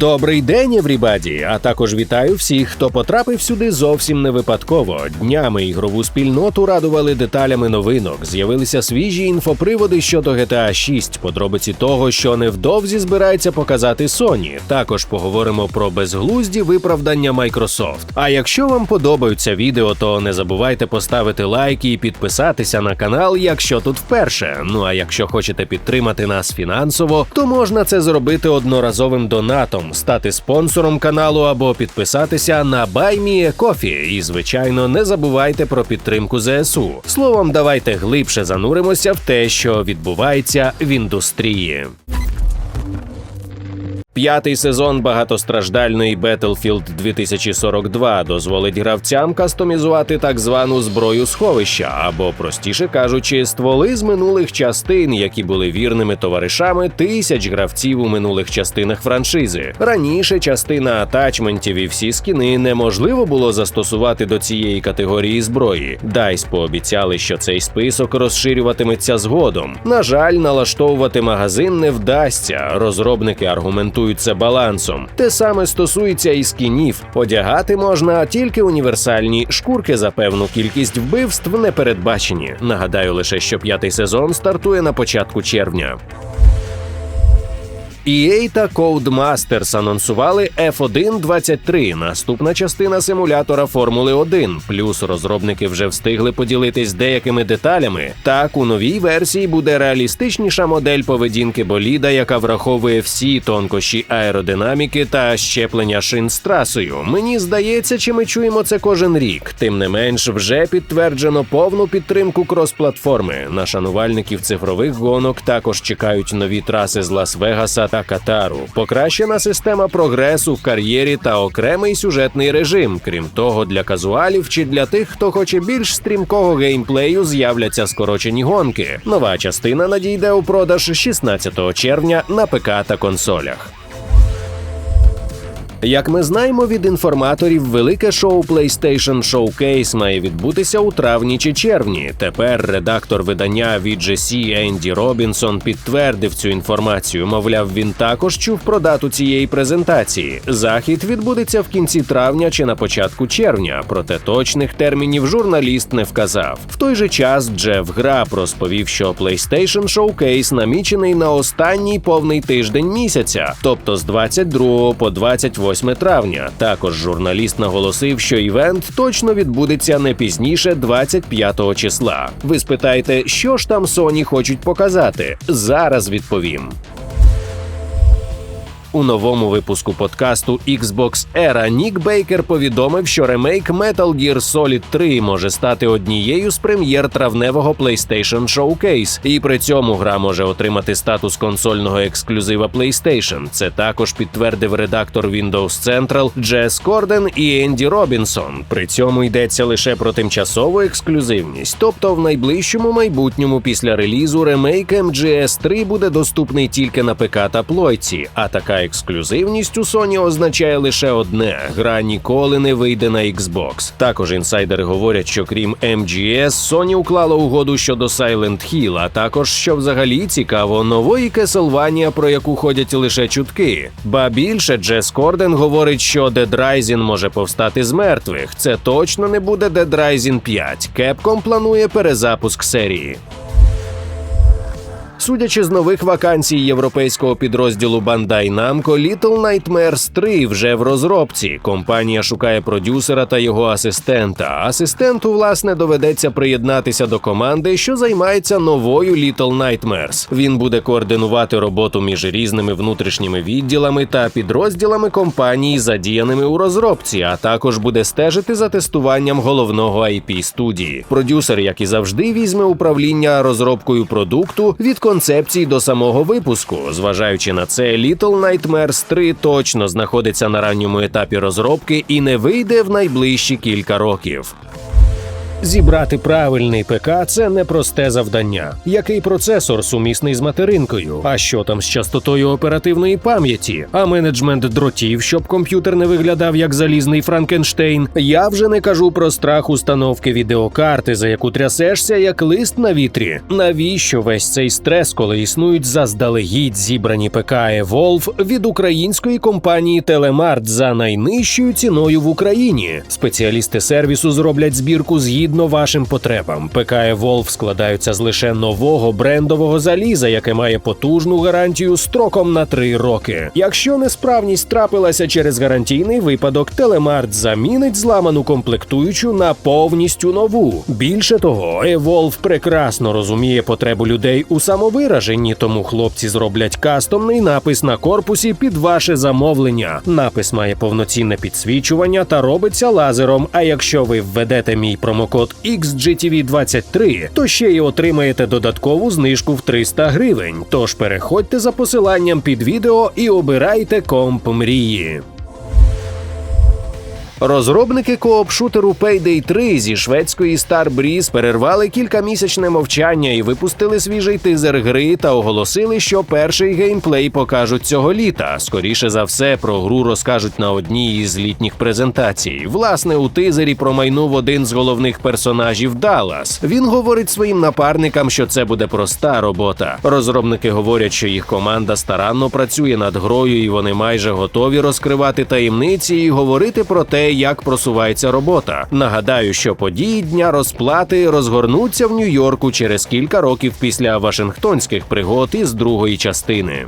Добрий день, еврібаді! А також вітаю всіх, хто потрапив сюди зовсім не випадково. Днями ігрову спільноту радували деталями новинок. З'явилися свіжі інфоприводи щодо GTA 6, подробиці того, що невдовзі збирається показати Sony. Також поговоримо про безглузді виправдання Microsoft. А якщо вам подобаються відео, то не забувайте поставити лайки і підписатися на канал, якщо тут вперше. Ну а якщо хочете підтримати нас фінансово, то можна це зробити одноразовим донатом, стати спонсором каналу або підписатися на BuyMeACoffee. І звичайно, не забувайте про підтримку ЗСУ. Словом, давайте глибше зануримося в те, що відбувається в індустрії. П'ятий сезон багатостраждальної Battlefield 2042 дозволить гравцям кастомізувати так звану зброю сховища, або, простіше кажучи, стволи з минулих частин, які були вірними товаришами тисяч гравців у минулих частинах франшизи. Раніше частина атачментів і всі скіни неможливо було застосувати до цієї категорії зброї. Дайс пообіцяли, що цей список розширюватиметься згодом. На жаль, налаштовувати магазин не вдасться. Розробники аргументують це балансом. Те саме стосується і скінів. Одягати можна тільки універсальні шкурки за певну кількість вбивств не передбачені. Нагадаю лише, що п'ятий сезон стартує на початку червня. EA та Codemasters анонсували F1-23, наступна частина симулятора Формули 1. Плюс розробники вже встигли поділитись деякими деталями. Так, у новій версії буде реалістичніша модель поведінки боліда, яка враховує всі тонкощі аеродинаміки та щеплення шин з трасою. Мені здається, чи ми чуємо це кожен рік. Тим не менш, вже підтверджено повну підтримку крос-платформи. На шанувальників цифрових гонок також чекають нові траси з Лас-Вегаса та Катару, покращена система прогресу в кар'єрі та окремий сюжетний режим. Крім того, для казуалів чи для тих, хто хоче більш стрімкого геймплею, з'являться скорочені гонки. Нова частина надійде у продаж 16 червня на ПК та консолях. Як ми знаємо від інформаторів, велике шоу PlayStation Showcase має відбутися у травні чи червні. Тепер редактор видання VGC Енді Робінсон підтвердив цю інформацію. Мовляв, він також чув про дату цієї презентації. Захід відбудеться в кінці травня чи на початку червня, проте точних термінів журналіст не вказав. В той же час Джеф Граб розповів, що PlayStation Showcase намічений на останній повний тиждень місяця, тобто з 22 по 28 8 травня. Також журналіст наголосив, що івент точно відбудеться не пізніше 25 числа. Ви спитаєте, що ж там Sony хочуть показати? Зараз відповім. У новому випуску подкасту Xbox Era Нік Бейкер повідомив, що ремейк Metal Gear Solid 3 може стати однією з прем'єр травневого PlayStation Showcase, і при цьому гра може отримати статус консольного ексклюзива PlayStation. Це також підтвердив редактор Windows Central Джес Корден і Енді Робінсон. При цьому йдеться лише про тимчасову ексклюзивність, тобто в найближчому майбутньому після релізу ремейк MGS 3 буде доступний тільки на ПК та плойці, а така ексклюзивність у Sony означає лише одне: гра ніколи не вийде на Xbox. Також інсайдери говорять, що крім MGS, Sony уклала угоду щодо Silent Hill, а також що взагалі цікаво нової Castlevania, про яку ходять лише чутки. Ба більше Джес Корден говорить, що Dead Rising може повстати з мертвих. Це точно не буде Dead Rising 5. Capcom планує перезапуск серії. Судячи з нових вакансій європейського підрозділу Bandai Namco, Little Nightmares 3 вже в розробці. Компанія шукає продюсера та його асистента. Асистенту, власне, доведеться приєднатися до команди, що займається новою Little Nightmares. Він буде координувати роботу між різними внутрішніми відділами та підрозділами компанії, задіяними у розробці, а також буде стежити за тестуванням головного IP студії. Продюсер, як і завжди, візьме управління розробкою продукту від концепції до самого випуску. Зважаючи на це, Little Nightmares 3 точно знаходиться на ранньому етапі розробки і не вийде в найближчі кілька років. Зібрати правильний ПК це непросте завдання. Який процесор сумісний з материнкою? А що там з частотою оперативної пам'яті? А менеджмент дротів, щоб комп'ютер не виглядав як залізний Франкенштейн? Я вже не кажу про страх установки відеокарти, за яку трясешся як лист на вітрі. Навіщо весь цей стрес, коли існують заздалегідь зібрані ПК Evolve від української компанії Телемарт за найнижчою ціною в Україні? Спеціалісти сервісу зроблять збірку згідно вашим потребам. ПК Evolve складаються з лише нового брендового заліза, яке має потужну гарантію строком на 3 роки. Якщо несправність трапилася через гарантійний випадок, Телемарт замінить зламану комплектуючу на повністю нову. Більше того, Evolve прекрасно розуміє потребу людей у самовираженні, тому хлопці зроблять кастомний напис на корпусі під ваше замовлення. Напис має повноцінне підсвічування та робиться лазером. А якщо ви введете мій промокод XGTV23, то ще й отримаєте додаткову знижку в 300 гривень. Тож переходьте за посиланням під відео і обирайте комп мрії. Розробники кооп-шутеру Payday 3 зі шведської Starbreeze перервали кількамісячне мовчання і випустили свіжий тизер гри та оголосили, що перший геймплей покажуть цього літа. Скоріше за все, про гру розкажуть на одній із літніх презентацій. Власне, у тизері промайнув один з головних персонажів Даллас. Він говорить своїм напарникам, що це буде проста робота. Розробники говорять, що їх команда старанно працює над грою, і вони майже готові розкривати таємниці і говорити про те, як просувається робота. Нагадаю, що події дня розплати розгорнуться в Нью-Йорку через кілька років після Вашингтонських пригод із другої частини.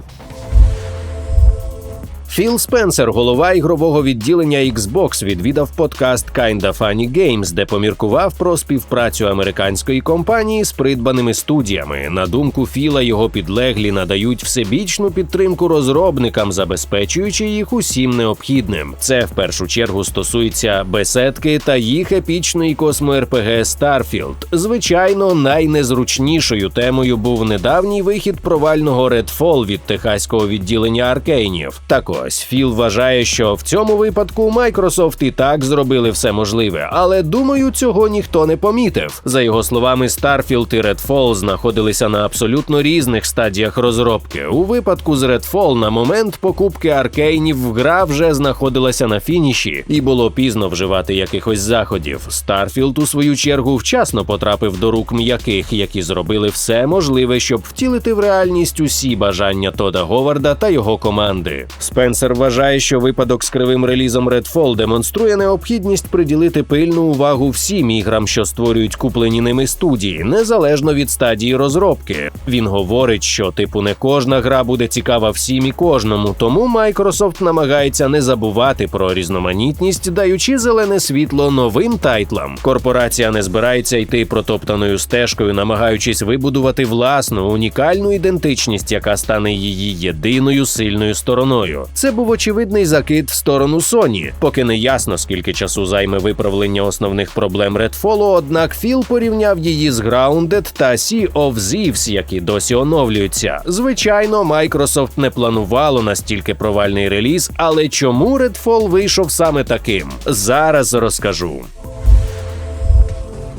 Філ Спенсер, голова ігрового відділення Xbox, відвідав подкаст Kinda Funny Games, де поміркував про співпрацю американської компанії з придбаними студіями. На думку Філа, його підлеглі надають всебічну підтримку розробникам, забезпечуючи їх усім необхідним. Це в першу чергу стосується беседки та їх епічної космо-РПГ Starfield. Звичайно, найнезручнішою темою був недавній вихід провального Redfall від техаського відділення Аркейнів. Також Ось Філ вважає, що в цьому випадку Microsoft і так зробили все можливе, але думаю, цього ніхто не помітив. За його словами, Starfield і Redfall знаходилися на абсолютно різних стадіях розробки. У випадку з Redfall на момент покупки аркейнів гра вже знаходилася на фініші, і було пізно вживати якихось заходів. Starfield, у свою чергу, вчасно потрапив до рук м'яких, які зробили все можливе, щоб втілити в реальність усі бажання Тода Говарда та його команди. Спенсер вважає, що випадок з кривим релізом Redfall демонструє необхідність приділити пильну увагу всім іграм, що створюють куплені ними студії, незалежно від стадії розробки. Він говорить, що типу не кожна гра буде цікава всім і кожному, тому Microsoft намагається не забувати про різноманітність, даючи зелене світло новим тайтлам. Корпорація не збирається йти протоптаною стежкою, намагаючись вибудувати власну унікальну ідентичність, яка стане її єдиною сильною стороною. Це був очевидний закид в сторону Sony. Поки не ясно, скільки часу займе виправлення основних проблем Redfall, однак Філ порівняв її з Grounded та Sea of Thieves, які досі оновлюються. Звичайно, Microsoft не планувало настільки провальний реліз, але чому Redfall вийшов саме таким? Зараз розкажу.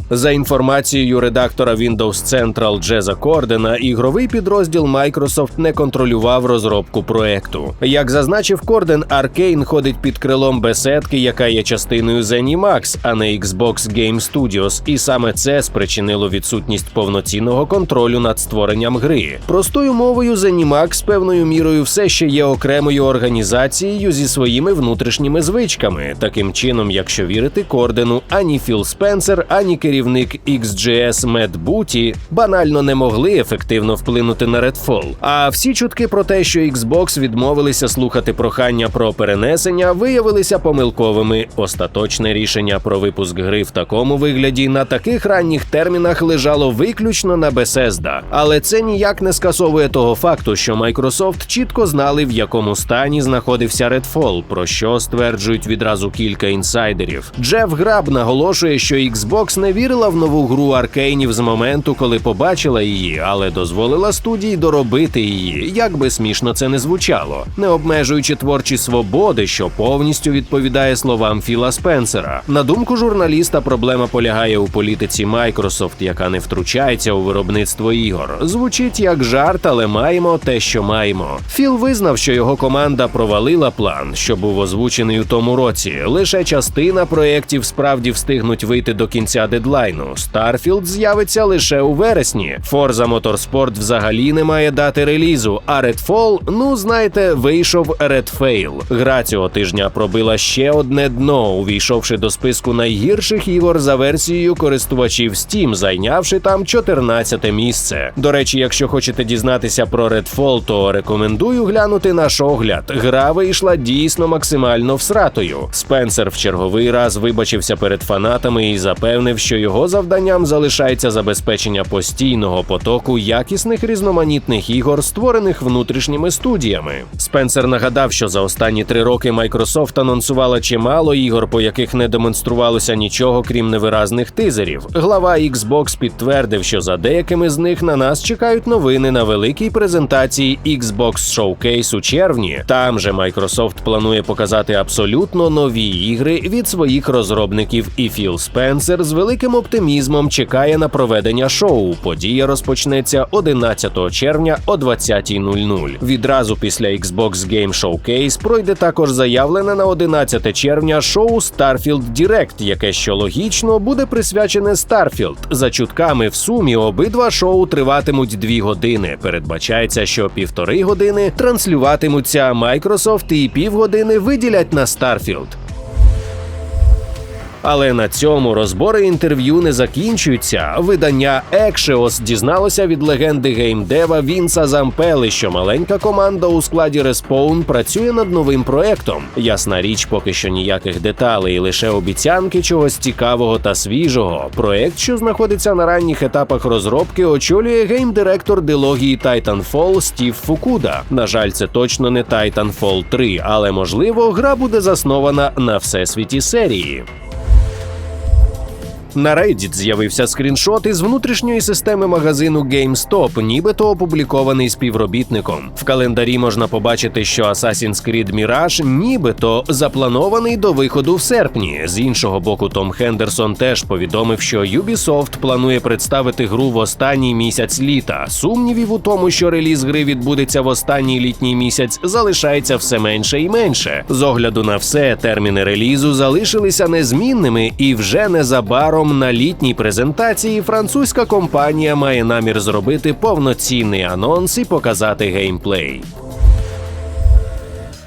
За інформацією редактора Windows Central Джеза Кордена, ігровий підрозділ Microsoft не контролював розробку проекту. Як зазначив Корден, Arkane ходить під крилом беседки, яка є частиною ZeniMax, а не Xbox Game Studios, і саме це спричинило відсутність повноцінного контролю над створенням гри. Простою мовою ZeniMax певною мірою все ще є окремою організацією зі своїми внутрішніми звичками. Таким чином, якщо вірити Кордену, ані Філ Спенсер, ані керівник XGS Мед Буті банально не могли ефективно вплинути на Redfall. А всі чутки про те, що Xbox відмовилися слухати прохання про перенесення, виявилися помилковими. Остаточне рішення про випуск гри в такому вигляді на таких ранніх термінах лежало виключно на Bethesda. Але це ніяк не скасовує того факту, що Microsoft чітко знали, в якому стані знаходився Redfall, про що стверджують відразу кілька інсайдерів. Джеф Граб наголошує, що Xbox не повірила в нову гру аркейнів з моменту, коли побачила її, але дозволила студії доробити її, як би смішно це не звучало, не обмежуючи творчі свободи, що повністю відповідає словам Філа Спенсера. На думку журналіста, проблема полягає у політиці Microsoft, яка не втручається у виробництво ігор. Звучить як жарт, але маємо те, що маємо. Філ визнав, що його команда провалила план, що був озвучений у тому році. Лише частина проєктів справді встигнуть вийти до кінця дедлайну. Starfield з'явиться лише у вересні. Forza Motorsport взагалі не має дати релізу. А Redfall, ну знаєте, вийшов Redfail. Гра цього тижня пробила ще одне дно, увійшовши до списку найгірших ігор за версією користувачів Steam, зайнявши там 14 місце. До речі, якщо хочете дізнатися про Redfall, то рекомендую глянути наш огляд. Гра вийшла дійсно максимально всратою. Спенсер в черговий раз вибачився перед фанатами і запевнив, що його завданням залишається забезпечення постійного потоку якісних різноманітних ігор, створених внутрішніми студіями. Спенсер нагадав, що за останні три роки Microsoft анонсувала чимало ігор, по яких не демонструвалося нічого, крім невиразних тизерів. Глава Xbox підтвердив, що за деякими з них на нас чекають новини на великій презентації Xbox Showcase у червні. Там же Microsoft планує показати абсолютно нові ігри від своїх розробників, і Філ Спенсер з великим оптимізмом чекає на проведення шоу. Подія розпочнеться 11 червня о 20.00. Відразу після Xbox Game Showcase пройде також заявлене на 11 червня шоу Starfield Direct, яке що логічно буде присвячене Starfield. За чутками в сумі обидва шоу триватимуть дві години. Передбачається, що півтори години транслюватимуться Microsoft і півгодини виділять на Starfield. Але на цьому розбори інтерв'ю не закінчуються. Видання Axios дізналося від легенди геймдева Вінса Зампели, що маленька команда у складі Respawn працює над новим проектом. Ясна річ, поки що ніяких деталей, лише обіцянки чогось цікавого та свіжого. Проект, що знаходиться на ранніх етапах розробки, очолює геймдиректор дилогії Titanfall Стів Фукуда. На жаль, це точно не Titanfall 3, але можливо, гра буде заснована на всесвіті серії. На Reddit з'явився скріншот із внутрішньої системи магазину GameStop, нібито опублікований співробітником. В календарі можна побачити, що Assassin's Creed Mirage нібито запланований до виходу в серпні. З іншого боку, Том Хендерсон теж повідомив, що Ubisoft планує представити гру в останній місяць літа. Сумнівів у тому, що реліз гри відбудеться в останній літній місяць, залишається все менше і менше. З огляду на все, терміни релізу залишилися незмінними і вже незабаром на літній презентації французька компанія має намір зробити повноцінний анонс і показати геймплей.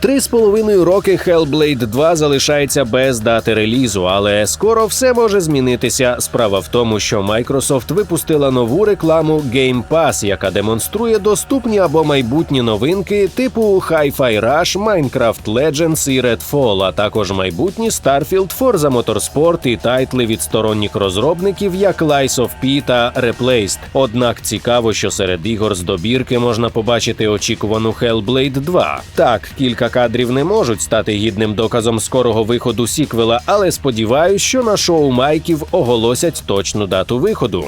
Три з половиною роки Hellblade 2 залишається без дати релізу, але скоро все може змінитися. Справа в тому, що Microsoft випустила нову рекламу Game Pass, яка демонструє доступні або майбутні новинки типу Hi-Fi Rush, Minecraft Legends і Redfall, а також майбутні Starfield, Forza Motorsport і тайтли від сторонніх розробників, як Lies of P та Replaced. Однак цікаво, що серед ігор з добірки можна побачити очікувану Hellblade 2. Так, кілька кадрів не можуть стати гідним доказом скорого виходу сіквела, але сподіваюсь, що на шоу Майків оголосять точну дату виходу.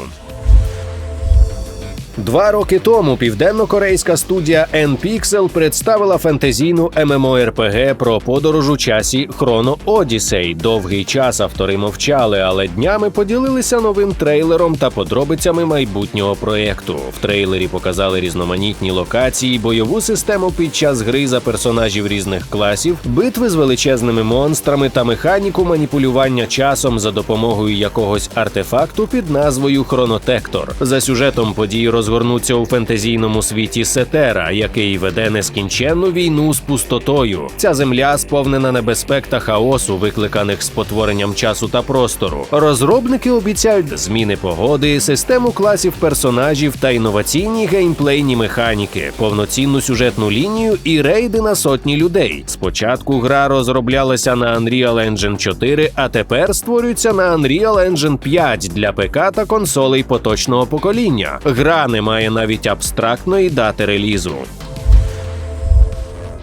Два роки тому південно-корейська студія N-Pixel представила фентезійну MMORPG про подорож у часі Chrono Odyssey. Довгий час автори мовчали, але днями поділилися новим трейлером та подробицями майбутнього проєкту. В трейлері показали різноманітні локації, бойову систему під час гри за персонажів різних класів, битви з величезними монстрами та механіку маніпулювання часом за допомогою якогось артефакту під назвою Хронотектор. За сюжетом події розгорнуться у фентезійному світі Сетера, який веде нескінченну війну з пустотою. Ця земля сповнена небезпек та хаосу, викликаних спотворенням часу та простору. Розробники обіцяють зміни погоди, систему класів персонажів та інноваційні геймплейні механіки, повноцінну сюжетну лінію і рейди на сотні людей. Спочатку гра розроблялася на Unreal Engine 4, а тепер створюється на Unreal Engine 5 для ПК та консолей поточного покоління. Гра не має навіть абстрактної дати релізу.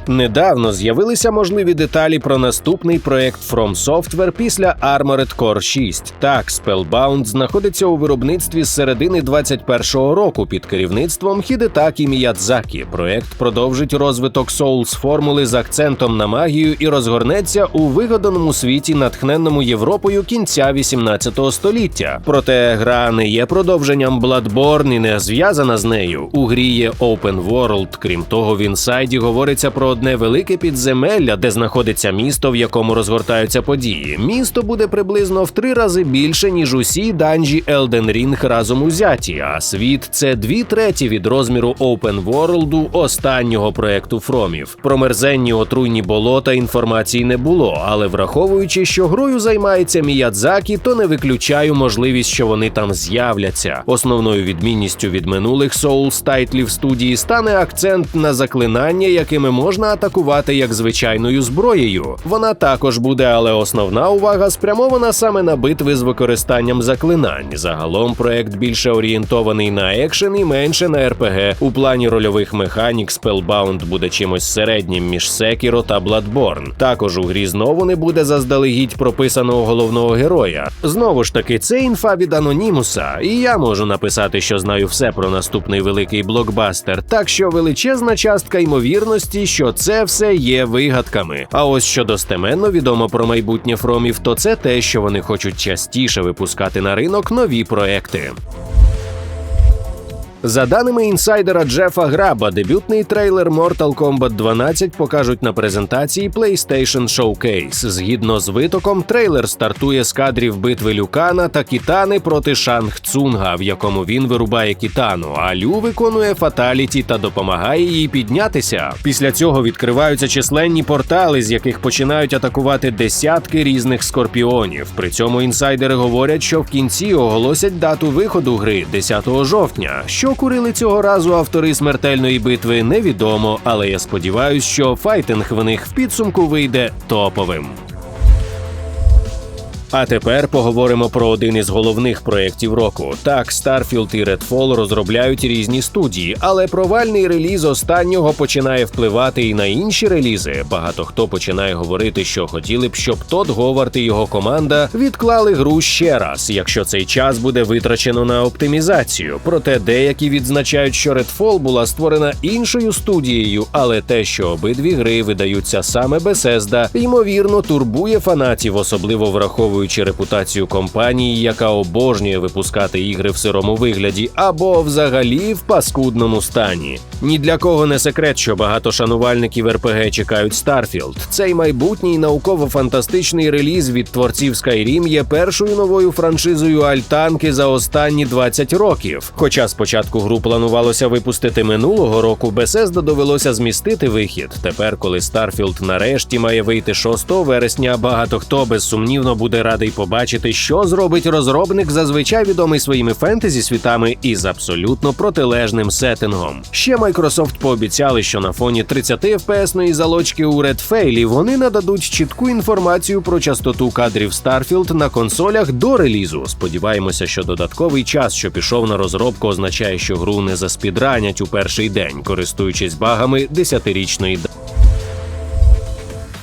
Недавно з'явилися можливі деталі про наступний проект From Software після Armored Core 6. Так, Spellbound знаходиться у виробництві з середини 21-го року під керівництвом Хідетакі Міядзакі. Проект продовжить розвиток Souls формули з акцентом на магію і розгорнеться у вигаданому світі, натхненному Європою кінця 18 століття. Проте гра не є продовженням Bloodborne і не зв'язана з нею. У грі є Open World. Крім того, в інсайді говориться про одне велике підземелля, де знаходиться місто, в якому розгортаються події. Місто буде приблизно в три рази більше, ніж усі данжі Elden Ring разом узяті. А світ це дві треті від розміру Open World останнього проекту Фромів. Про мерзенні отруйні болота інформації не було, але враховуючи, що грою займається Міядзакі, то не виключаю можливість, що вони там з'являться. Основною відмінністю від минулих Souls тайтлів студії стане акцент на заклинання, якими можна атакувати як звичайною зброєю. Вона також буде, але основна увага спрямована саме на битви з використанням заклинань. Загалом проект більше орієнтований на екшен і менше на РПГ. У плані рольових механік Spellbound буде чимось середнім між Sekiro та Bloodborne. Також у грі знову не буде заздалегідь прописаного головного героя. Знову ж таки, це інфа від анонімуса, і я можу написати, що знаю все про наступний великий блокбастер. Так що величезна частка ймовірності, що це все є вигадками. А ось що достеменно відомо про майбутнє фромів, то це те, що вони хочуть частіше випускати на ринок нові проекти. За даними інсайдера Джефа Граба, дебютний трейлер Mortal Kombat 12 покажуть на презентації PlayStation Showcase. Згідно з витоком, трейлер стартує з кадрів битви Люкана та Кітани проти Шанг Цунга, в якому він вирубає Кітану, а Лю виконує фаталіті та допомагає їй піднятися. Після цього відкриваються численні портали, з яких починають атакувати десятки різних скорпіонів. При цьому інсайдери говорять, що в кінці оголосять дату виходу гри 10 жовтня. Що курили цього разу автори смертельної битви, невідомо, але я сподіваюся, що файтинг в них в підсумку вийде топовим. А тепер поговоримо про один із головних проєктів року. Так, Starfield і Redfall розробляють різні студії, але провальний реліз останнього починає впливати і на інші релізи. Багато хто починає говорити, що хотіли б, щоб Тодд Говард і його команда відклали гру ще раз, якщо цей час буде витрачено на оптимізацію. Проте деякі відзначають, що Redfall була створена іншою студією, але те, що обидві гри видаються саме Bethesda, ймовірно турбує фанатів, особливо враховуючи репутацію компанії, яка обожнює випускати ігри в сирому вигляді, або взагалі в паскудному стані. Ні для кого не секрет, що багато шанувальників РПГ чекають Starfield. Цей майбутній науково-фантастичний реліз від творців Skyrim є першою новою франшизою Альтанки за останні 20 років. Хоча спочатку гру планувалося випустити минулого року, Bethesda довелося змістити вихід. Тепер, коли Starfield нарешті має вийти 6 вересня, багато хто безсумнівно буде радий побачити, що зробить розробник, зазвичай відомий своїми фентезі світами із абсолютно протилежним сеттингом. Ще Microsoft пообіцяли, що на фоні 30 FPS-ної залочки у Redfall вони нададуть чітку інформацію про частоту кадрів Starfield на консолях до релізу. Сподіваємося, що додатковий час, що пішов на розробку, означає, що гру не заспідранять у перший день, користуючись багами десятирічної давності.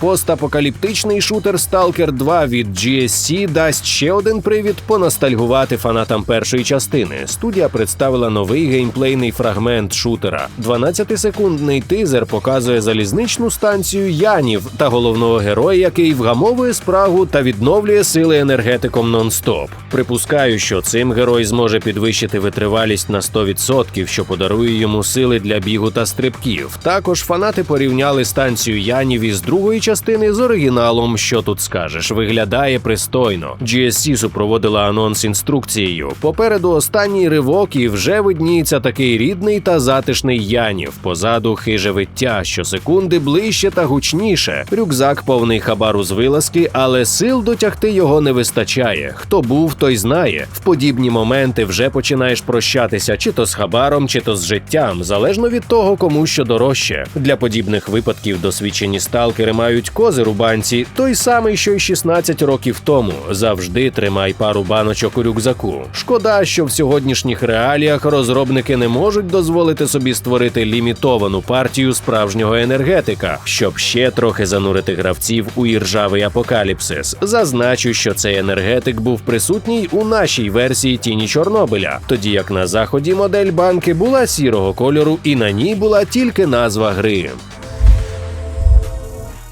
Постапокаліптичний шутер Stalker 2 від GSC дасть ще один привід поностальгувати фанатам першої частини. Студія представила новий геймплейний фрагмент шутера. 12-секундний тизер показує залізничну станцію Янів та головного героя, який вгамовує спрагу та відновлює сили енергетиком нон-стоп. Припускаю, що цим герой зможе підвищити витривалість на 100%, що подарує йому сили для бігу та стрибків. Також фанати порівняли станцію Янів із другої частини частини з оригіналом. Що тут скажеш, виглядає пристойно. GSC супроводила анонс інструкцією. Попереду останній ривок, і вже видніється такий рідний та затишний Янів. Позаду хиже виття, щосекунди ближче та гучніше. Рюкзак повний хабару з вилазки, але сил дотягти його не вистачає. Хто був, той знає. В подібні моменти вже починаєш прощатися, чи то з хабаром, чи то з життям, залежно від того, кому що дорожче. Для подібних випадків досвідчені сталкери мають мають козир у банці, той самий, що й 16 років тому. Завжди тримай пару баночок у рюкзаку. Шкода, що в сьогоднішніх реаліях розробники не можуть дозволити собі створити лімітовану партію справжнього енергетика, щоб ще трохи занурити гравців у іржавий апокаліпсис. Зазначу, що цей енергетик був присутній у нашій версії тіні Чорнобиля, тоді як на заході модель банки була сірого кольору, і на ній була тільки назва гри.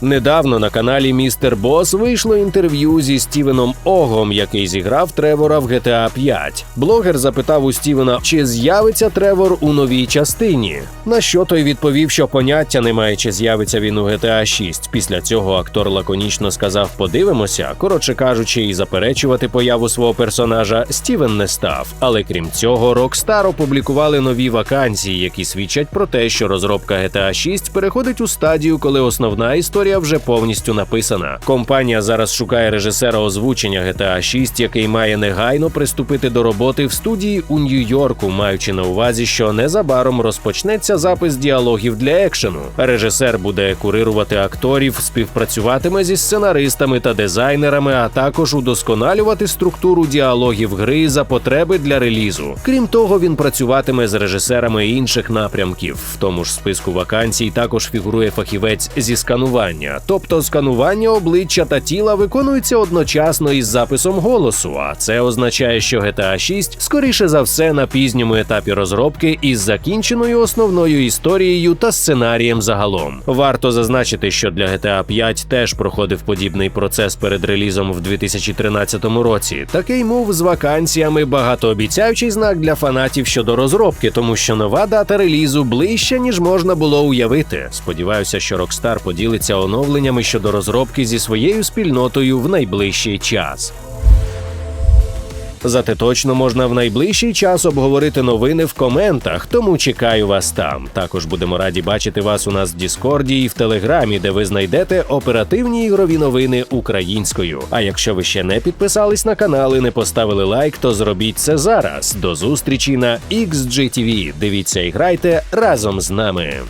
Недавно на каналі Містер Бос вийшло інтерв'ю зі Стівеном Огом, який зіграв Тревора в GTA 5. Блогер запитав у Стівена, чи з'явиться Тревор у новій частині. На що той відповів, що поняття немає, чи з'явиться він у GTA 6. Після цього актор лаконічно сказав: Подивимося. Коротше кажучи, і заперечувати появу свого персонажа Стівен не став. Але крім цього, Rockstar опублікували нові вакансії, які свідчать про те, що розробка GTA 6 переходить у стадію, коли основна історія вже повністю написана. Компанія зараз шукає режисера озвучення GTA 6, який має негайно приступити до роботи в студії у Нью-Йорку, маючи на увазі, що незабаром розпочнеться запис діалогів для екшену. Режисер буде курирувати акторів, співпрацюватиме зі сценаристами та дизайнерами, а також удосконалювати структуру діалогів гри за потреби для релізу. Крім того, він працюватиме з режисерами інших напрямків. В тому ж списку вакансій також фігурує фахівець зі сканування, тобто сканування обличчя та тіла виконується одночасно із записом голосу. А це означає, що GTA 6 скоріше за все на пізньому етапі розробки із закінченою основною історією та сценарієм загалом. Варто зазначити, що для GTA 5 теж проходив подібний процес перед релізом в 2013 році. Такий мув з вакансіями багатообіцяючий знак для фанатів щодо розробки, тому що нова дата релізу ближче ніж можна було уявити. Сподіваюся, що Rockstar поділиться оновленнями щодо розробки зі своєю спільнотою в найближчий час. Зате точно можна в найближчий час обговорити новини в коментах, тому чекаю вас там. Також будемо раді бачити вас у нас в Діскорді і в Телеграмі, де ви знайдете оперативні ігрові новини українською. А якщо ви ще не підписались на канал і не поставили лайк, то зробіть це зараз. До зустрічі на XGTV. Дивіться і грайте разом з нами.